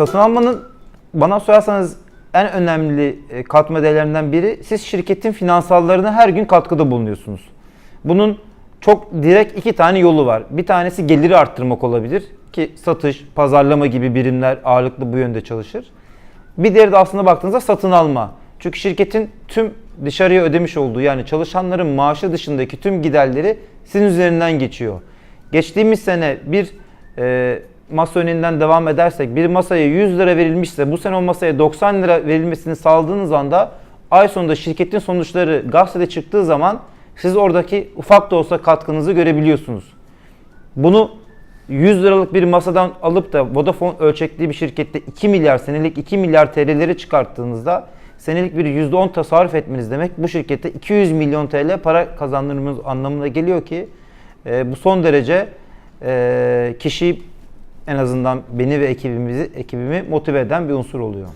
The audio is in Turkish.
Satın almanın bana sorarsanız en önemli e, katma değerlerinden biri siz şirketin finansallarına her gün katkıda bulunuyorsunuz. Bunun çok direkt iki tane yolu var. Bir tanesi geliri arttırmak olabilir ki satış, pazarlama gibi birimler ağırlıklı bu yönde çalışır. Bir diğeri de aslında baktığınızda satın alma. Çünkü şirketin tüm dışarıya ödemiş olduğu yani çalışanların maaşı dışındaki tüm giderleri sizin üzerinden geçiyor. Geçtiğimiz sene bir e, masa önünden devam edersek bir masaya 100 lira verilmişse bu sene o masaya 90 lira verilmesini sağladığınız anda ay sonunda şirketin sonuçları gazetede çıktığı zaman siz oradaki ufak da olsa katkınızı görebiliyorsunuz. Bunu 100 liralık bir masadan alıp da Vodafone ölçekli bir şirkette 2 milyar senelik 2 milyar TL'leri çıkarttığınızda senelik bir %10 tasarruf etmeniz demek bu şirkette 200 milyon TL para kazandırmanız anlamına geliyor ki e, bu son derece e, kişiyi en azından beni ve ekibimizi ekibimi motive eden bir unsur oluyor.